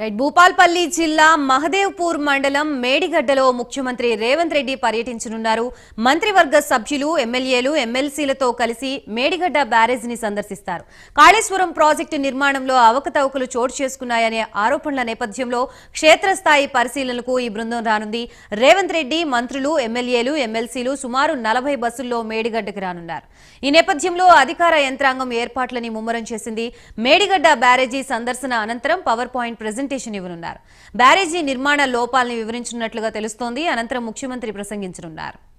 Right Bhupalpally జిల్లా మహదేవ్పూర్ మండలం మేడిగడ్డలో ముఖ్యమంత్రి రేవంత్ రెడ్డి పర్యటించనున్నారు. మంత్రివర్గ సభ్యులు ఎమ్మెల్యేలు ఎమ్మెల్సీలతో కలిసి మేడిగడ్డ బ్యారేజ్ని సందర్శిస్తారు. కాళేశ్వరం ప్రాజెక్టు నిర్మాణంలో అవకతవకలు చోటు చేసుకున్నాయనే ఆరోపణల నేపథ్యంలో క్షేత్రస్థాయి పరిశీలనకు ఈ బృందం రానుంది. రేవంత్ రెడ్డి మంత్రులు ఎమ్మెల్యేలు ఎమ్మెల్సీలు సుమారు నలభై బస్సుల్లో మేడిగడ్డకు రానున్నారు. ఈ నేపథ్యంలో అధికార యంత్రాంగం ఏర్పాట్లని ముమ్మరం చేసింది. మేడిగడ్డ బ్యారేజీ సందర్శన అనంతరం పవర్ పాయింట్ ప్రజెంట్ ప్రజెంటేషన్ ఇవ్వనున్నారు. బ్యారేజీ నిర్మాణ లోపాలను వివరించనున్నట్లుగా తెలుస్తోంది. అనంతరం ముఖ్యమంత్రి ప్రసంగించనున్నారు.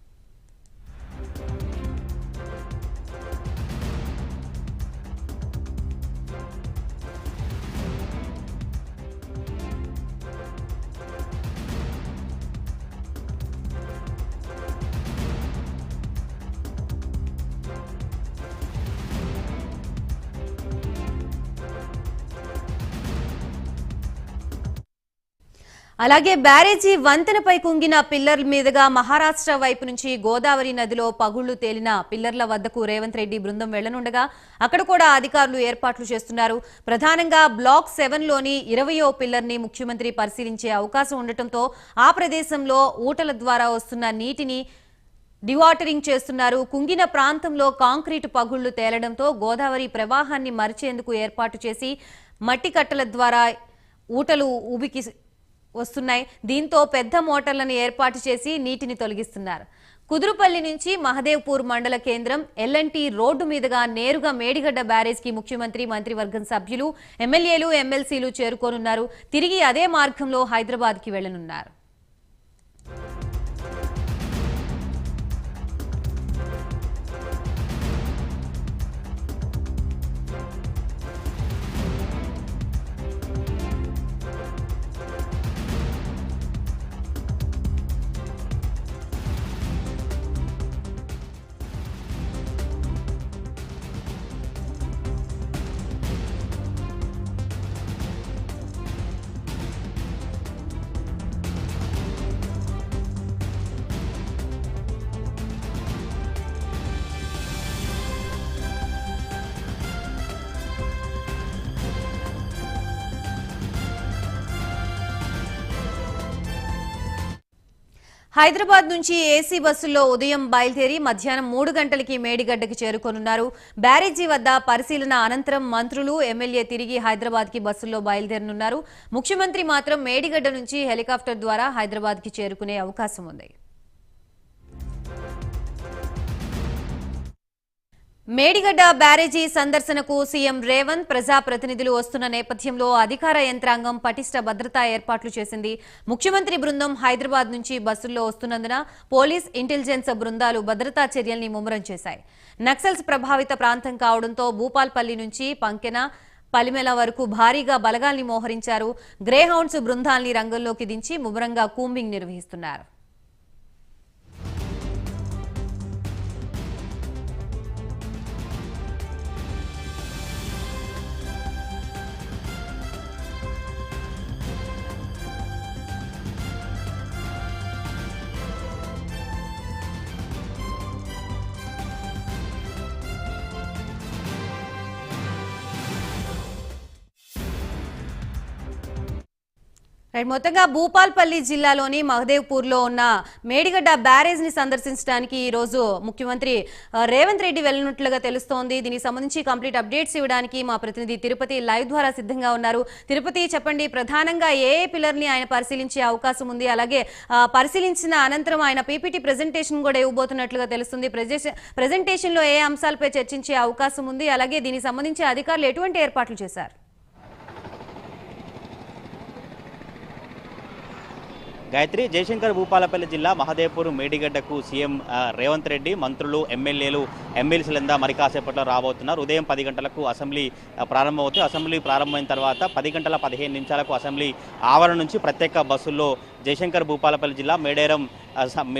అలాగే బ్యారేజీ వంతెనపై కుంగిన పిల్లర్ మీదుగా మహారాష్ట్ర వైపు నుంచి గోదావరి నదిలో పగుళ్ళు తేలిన పిల్లర్ల వద్దకు రేవంత్ రెడ్డి బృందం వెళ్ళనుండగా అక్కడ కూడా అధికారులు ఏర్పాట్లు చేస్తున్నారు. ప్రధానంగా బ్లాక్ సెవెన్లోని ఇరవయో పిల్లర్ని ముఖ్యమంత్రి పరిశీలించే అవకాశం ఉండటంతో ఆ ప్రదేశంలో ఊటల ద్వారా వస్తున్న నీటిని డివాటరింగ్ చేస్తున్నారు. కుంగిన ప్రాంతంలో కాంక్రీట్ పగుళ్ళు తేలడంతో గోదావరి ప్రవాహాన్ని మరిచేందుకు ఏర్పాటు చేసి మట్టి కట్టల ద్వారా ఊటలు ఊబికి వస్తున్నాయి. దీంతో పెద్ద మోటార్లను ఏర్పాటు చేసి నీటిని తొలగిస్తున్నారు. కుదురుపల్లి నుంచి మహదేవ్పూర్ మండల కేంద్రం ఎల్ఎన్టీ రోడ్డు మీదుగా నేరుగా మేడిగడ్డ బ్యారేజ్కి ముఖ్యమంత్రి మంత్రివర్గం సభ్యులు ఎమ్మెల్యేలు ఎమ్మెల్సీలు చేరుకోనున్నారు. తిరిగి అదే మార్గంలో హైదరాబాద్కి వెళ్ళనున్నారు హైదరాబాద్ నుంచి ఏసీ బస్సుల్లో ఉదయం బయలుదేరి మధ్యాహ్నం మూడు గంటలకి మేడిగడ్డకి చేరుకోనున్నారు. బ్యారేజీ వద్ద పరిశీలన అనంతరం మంత్రులు ఎమ్మెల్యే తిరిగి హైదరాబాద్కి బస్సుల్లో బయలుదేరనున్నారు. ముఖ్యమంత్రి మాత్రం మేడిగడ్డ నుంచి హెలికాప్టర్ ద్వారా హైదరాబాద్కి చేరుకునే అవకాశం ఉంది. మేడిగడ్డ బ్యారేజీ సందర్శనకు సీఎం రేవంత్ ప్రజాప్రతినిధులు వస్తున్న నేపథ్యంలో అధికార యంత్రాంగం పటిష్ట భద్రతా ఏర్పాట్లు చేసింది. ముఖ్యమంత్రి బృందం హైదరాబాద్ నుంచి బస్సుల్లో వస్తున్నందున పోలీస్ ఇంటెలిజెన్స్ బృందాలు భద్రతా చర్యల్ని ముమ్మరం చేశాయి. నక్సల్స్ ప్రభావిత ప్రాంతం కావడంతో భూపాల్పల్లి నుంచి పంకెన పలిమెల వరకు భారీగా బలగాల్ని మోహరించారు. గ్రేహౌండ్స్ బృందాల్ని రంగంలోకి దించి ముమ్మరంగా కూంబింగ్ నిర్వహిస్తున్నారు. రైట్ మొత్తంగా భూపాల్పల్లి జిల్లాలోని మహదేవ్పూర్లో ఉన్న మేడిగడ్డ బ్యారేజ్ని సందర్శించడానికి ఈరోజు ముఖ్యమంత్రి రేవంత్ రెడ్డి వెళ్ళినట్లుగా తెలుస్తోంది. దీనికి సంబంధించి కంప్లీట్ అప్డేట్స్ ఇవ్వడానికి మా ప్రతినిధి తిరుపతి లైవ్ ద్వారా సిద్ధంగా ఉన్నారు. తిరుపతి చెప్పండి ప్రధానంగా ఏ పిల్లర్ని ఆయన పరిశీలించే అవకాశం ఉంది? అలాగే పరిశీలించిన అనంతరం ఆయన పీపీటీ ప్రెజెంటేషన్ కూడా ఇవ్వబోతున్నట్లుగా తెలుస్తుంది. ప్రజెంటేషన్లో ఏ అంశాలపై చర్చించే అవకాశం ఉంది? అలాగే దీనికి సంబంధించి అధికారులు ఎటువంటి ఏర్పాట్లు చేశారు? గాయత్రి జయశంకర్ భూపాలపల్లి జిల్లా మహదేవ్పూర్ మేడిగడ్డకు సీఎం రేవంత్ రెడ్డి మంత్రులు ఎమ్మెల్యేలు ఎమ్మెల్సీలందా మరి కాసేపట్లో రాబోతున్నారు. ఉదయం పది గంటలకు అసెంబ్లీ ప్రారంభమవుతుంది. అసెంబ్లీ ప్రారంభమైన తర్వాత పది గంటల పదిహేను నిమిషాలకు అసెంబ్లీ ఆవరణ నుంచి ప్రత్యేక బస్సుల్లో జయశంకర్ భూపాలపల్లి జిల్లా మేడేరం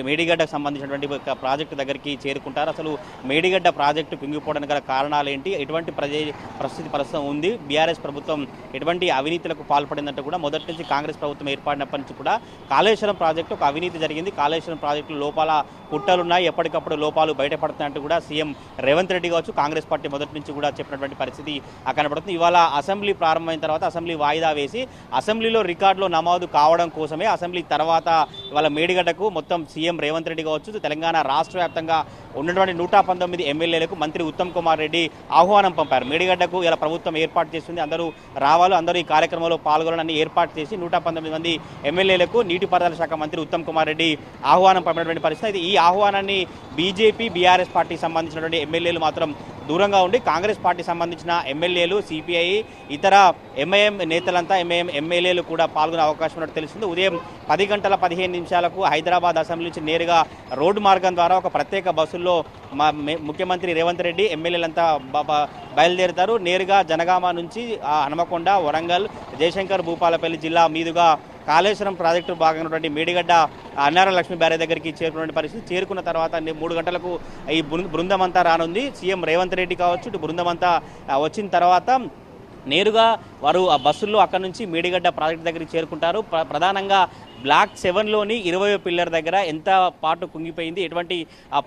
మేడిగడ్డకు సంబంధించినటువంటి ప్రాజెక్టు దగ్గరికి చేరుకుంటారు. అసలు మేడిగడ్డ ప్రాజెక్టు కుంగిపోవడానికి గల కారణాలు ఏంటి ఎటువంటి ప్రజే పరిస్థితి ప్రస్తుతం ఉంది? బీఆర్ఎస్ ప్రభుత్వం ఎటువంటి అవినీతులకు పాల్పడిందంటే కూడా మొదటి నుంచి కాంగ్రెస్ ప్రభుత్వం ఏర్పడినప్పటి నుంచి కూడా కాళేశ్వరం ప్రాజెక్టు ఒక అవినీతి జరిగింది. కాళేశ్వరం ప్రాజెక్టు లోపాల పుట్టలున్నాయి ఎప్పటికప్పుడు లోపాలు బయటపడుతున్నట్టు కూడా సీఎం రేవంత్ రెడ్డి కావచ్చు కాంగ్రెస్ పార్టీ మొదటి నుంచి కూడా చెప్పినటువంటి పరిస్థితి ఆ కనబడుతుంది. ఇవాళ అసెంబ్లీ ప్రారంభమైన తర్వాత అసెంబ్లీ వాయిదా వేసి అసెంబ్లీలో రికార్డులో నమోదు కావడం కోసమే అసెంబ్లీ తర్వాత వాళ్ళ మేడిగడ్డకు మొత్తం సీఎం రేవంత్ రెడ్డి కావచ్చు తెలంగాణ రాష్ట్ర వ్యాప్తంగా ఉన్నటువంటి నూట పంతొమ్మిది ఎమ్మెల్యేలకు మంత్రి ఉత్తమ్ కుమార్ రెడ్డి ఆహ్వానం పంపారు. మేడిగడ్డకు ఇలా ప్రభుత్వం ఏర్పాటు చేస్తుంది అందరూ రావాలి అందరూ ఈ కార్యక్రమంలో పాల్గొనాలని ఏర్పాటు చేసి నూట పంతొమ్మిది మంది ఎమ్మెల్యేలకు నీటిపారుదల శాఖ మంత్రి ఉత్తమ్ కుమార్ రెడ్డి ఆహ్వానం పంపినటువంటి పరిస్థితి. అయితే ఈ ఆహ్వానాన్ని బీజేపీ బీఆర్ఎస్ పార్టీకి సంబంధించినటువంటి ఎమ్మెల్యేలు మాత్రం దూరంగా ఉండి కాంగ్రెస్ పార్టీ సంబంధించిన ఎమ్మెల్యేలు సిపిఐ ఇతర ఎంఐఎం నేతలంతా ఎంఐఎం ఎమ్మెల్యేలు కూడా పాల్గొనే అవకాశం ఉన్నట్టు తెలుస్తుంది. ఉదయం పది గంటల పదిహేను నిమిషాలకు హైదరాబాద్ అసెంబ్లీ నుంచి నేరుగా రోడ్డు మార్గం ద్వారా ఒక ప్రత్యేక బస్సుల్లో మా ముఖ్యమంత్రి రేవంత్ రెడ్డి ఎమ్మెల్యేలంతా బయలుదేరుతారు. నేరుగా జనగామ నుంచి హనుమకొండ వరంగల్ జయశంకర్ భూపాలపల్లి జిల్లా మీదుగా కాళేశ్వరం ప్రాజెక్టు భాగంగా ఉన్నటువంటి మేడిగడ్డ అన్నారం లక్ష్మీ బ్యారేజ్ దగ్గరికి చేరుకున్న పరిస్థితి చేరుకున్న తర్వాత మూడు గంటలకు ఈ బృందం అంతా రానుంది. సీఎం రేవంత్ రెడ్డి కావచ్చు ఇటు బృందం అంతా వచ్చిన తర్వాత నేరుగా వారు ఆ బస్సుల్లో అక్కడ నుంచి మేడిగడ్డ ప్రాజెక్ట్ దగ్గరికి చేరుకుంటారు. ప్రధానంగా బ్లాక్ సెవెన్లోని ఇరవై పిల్లర్ దగ్గర ఎంత పాటు కుంగిపోయింది ఎటువంటి ఆ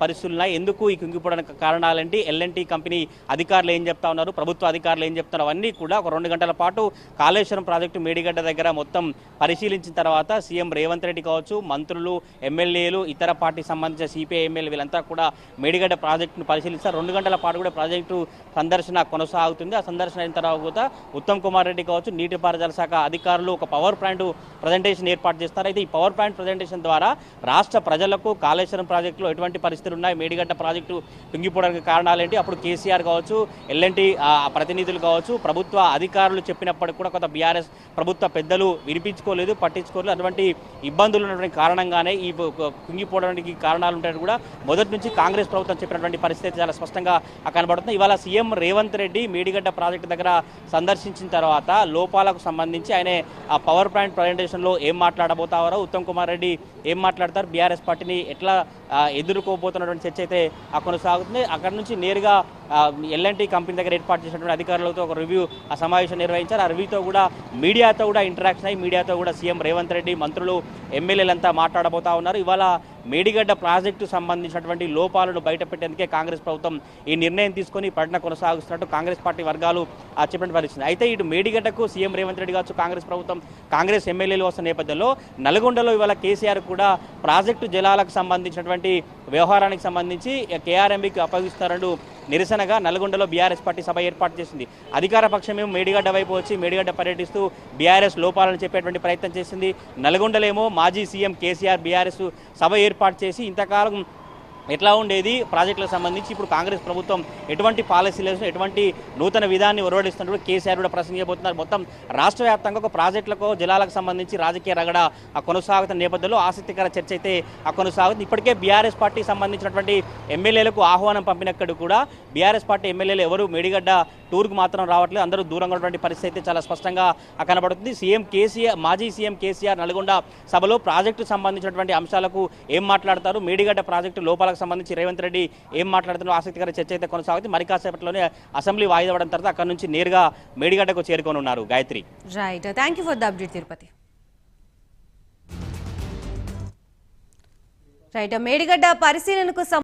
ఎందుకు ఈ కుంగిపోవడానికి కారణాలంటే ఎల్ఎన్టీ కంపెనీ అధికారులు ఏం చెప్తా ఉన్నారు ప్రభుత్వ అధికారులు ఏం చెప్తున్నారు అవన్నీ కూడా ఒక రెండు గంటల పాటు కాళేశ్వరం ప్రాజెక్టు మేడిగడ్డ దగ్గర మొత్తం పరిశీలించిన తర్వాత సీఎం రేవంత్ రెడ్డి కావచ్చు మంత్రులు ఎమ్మెల్యేలు ఇతర పార్టీకి సంబంధించిన సిపిఐ ఎమ్మెల్యే వీళ్ళంతా కూడా మేడిగడ్డ ప్రాజెక్టును పరిశీలిస్తారు. రెండు గంటల పాటు కూడా ప్రాజెక్టు సందర్శన కొనసాగుతుంది. ఆ సందర్శన అయిన తర్వాత ఉత్తమ్ కుమార్ రెడ్డి కావచ్చు నీటిపారుదల శాఖ అధికారులు ఒక పవర్ ప్లాంట్ ప్రజెంటేషన్ ఏర్పాటు చేస్తారు. అయితే ఈ పవర్ పాయింట్ ప్రజెంటేషన్ ద్వారా రాష్ట్ర ప్రజలకు కాళేశ్వరం ప్రాజెక్టులో ఎటువంటి పరిస్థితులు ఉన్నాయి? మేడిగడ్డ ప్రాజెక్టు తుంగిపోవడానికి కారణాలేంటి? అప్పుడు కేసీఆర్ కావచ్చు ఎల్ఎన్టీ ప్రతినిధులు కావచ్చు ప్రభుత్వ అధికారులు చెప్పినప్పటికీ కూడా కొంత బీఆర్ఎస్ ప్రభుత్వ పెద్దలు వినిపించుకోలేదు పట్టించుకోలేదు. అటువంటి ఇబ్బందులు ఉన్నటువంటి కారణంగానే ఈ కుంగిపోవడానికి కారణాలు ఉంటాయని కూడా మొదటి నుంచి కాంగ్రెస్ ప్రభుత్వం చెప్పినటువంటి పరిస్థితి చాలా స్పష్టంగా కనబడుతుంది. ఇవాళ సీఎం రేవంత్ రెడ్డి మేడిగడ్డ ప్రాజెక్టు దగ్గర సందర్శించిన తర్వాత లోపాలకు సంబంధించి ఆయన ఆ పవర్ పాయింట్ ప్రజెంటేషన్లో ఏం మాట్లాడబోతారు ఉత్తమ్ కుమార్ రెడ్డి ఏం మాట్లాడతారు? బీఆర్ఎస్ పార్టీని ఎట్లా ఎదుర్కోబోతున్నటువంటి చర్చ అయితే కొనసాగుతుంది. అక్కడ నుంచి నేరుగా ఎల్ఎన్టీ కంపెనీ దగ్గర ఏర్పాటు చేసినటువంటి అధికారులతో ఒక రివ్యూ ఆ సమావేశం నిర్వహించారు. ఆ రివ్యూతో కూడా మీడియాతో కూడా ఇంటరాక్షన్ అయ్యి మీడియాతో కూడా సీఎం రేవంత్ రెడ్డి మంత్రులు ఎమ్మెల్యేలంతా మాట్లాడబోతా ఉన్నారు. ఇవాళ మేడిగడ్డ ప్రాజెక్టు సంబంధించినటువంటి లోపాలను బయటపెట్టేందుకే కాంగ్రెస్ ప్రభుత్వం ఈ నిర్ణయం తీసుకొని పట్టణ కొనసాగుతున్నట్టు కాంగ్రెస్ పార్టీ వర్గాలు చెప్పినట్టు చెప్పిన పరిస్థితి అయితే ఇటు మేడిగడ్డకు సీఎం రేవంత్ రెడ్డి కావచ్చు కాంగ్రెస్ ప్రభుత్వం కాంగ్రెస్ ఎమ్మెల్యేలు వస్తున్న నేపథ్యంలో నల్గొండలో ఇవాళ కేసీఆర్ కూడా ప్రాజెక్టు జలాలకు సంబంధించినటువంటి వ్యవహారానికి సంబంధించి కేఆర్ఎంబీకి అప్పగిస్తారంటూ నిరసనగా నల్గొండలో బీఆర్ఎస్ పార్టీ సభ ఏర్పాటు చేసింది. అధికార పక్షమేమో మేడిగడ్డ వైపు వచ్చి మేడిగడ్డ పర్యటిస్తూ బీఆర్ఎస్ లోపాలను చెప్పేటువంటి ప్రయత్నం చేసింది. నల్గొండలేమో మాజీ సీఎం కేసీఆర్ బీఆర్ఎస్ సభ ఏర్పాటు చేసి ఇంతకాలం ఎట్లా ఉండేది? ప్రాజెక్టులకు సంబంధించి ఇప్పుడు కాంగ్రెస్ ప్రభుత్వం ఎటువంటి పాలసీలు ఎటువంటి నూతన విధాన్ని ఒరవడిస్తున్నట్టు కేసీఆర్ కూడా ప్రసంగించబోతున్నారు మొత్తం రాష్ట్ర వ్యాప్తంగా ఒక ప్రాజెక్టులకు జలాలకు సంబంధించి రాజకీయ రగడ ఆ కొనసాగుతున్న నేపథ్యంలో ఆసక్తికర చర్చ అయితే ఆ కొనసాగుతుంది. ఇప్పటికే బీఆర్ఎస్ పార్టీకి సంబంధించినటువంటి ఎమ్మెల్యేలకు ఆహ్వానం పంపినక్కడ కూడా బీఆర్ఎస్ పార్టీ ఎమ్మెల్యేలు ఎవరు మేడిగడ్డ టూర్కు మాత్రం రావట్లేదు. అందరూ దూరంగా ఉన్నటువంటి పరిస్థితి అయితే చాలా స్పష్టంగా కనబడుతుంది. సీఎం కేసీఆర్ మాజీ సీఎం కేసీఆర్ నల్గొండ సభలో ప్రాజెక్టు సంబంధించినటువంటి అంశాలకు ఏం మాట్లాడతారు? మేడిగడ్డ ప్రాజెక్టు అంశాలకు సంబంధించి రేవంత్ రెడ్డి ఏం మాట్లాడుతున్నారు ఆసక్తికర చర్చ అయితే కొనసాగుతుంది. మరి కాసేపట్లోనే అసెంబ్లీ వాయిదా పడిన తర్వాత అక్కడ నుంచి నేరుగా మేడిగడ్డకు చేరుకొని ఉన్నారు Gayatri right thank for the update Tirupati right Medigadda పరిశీలనకు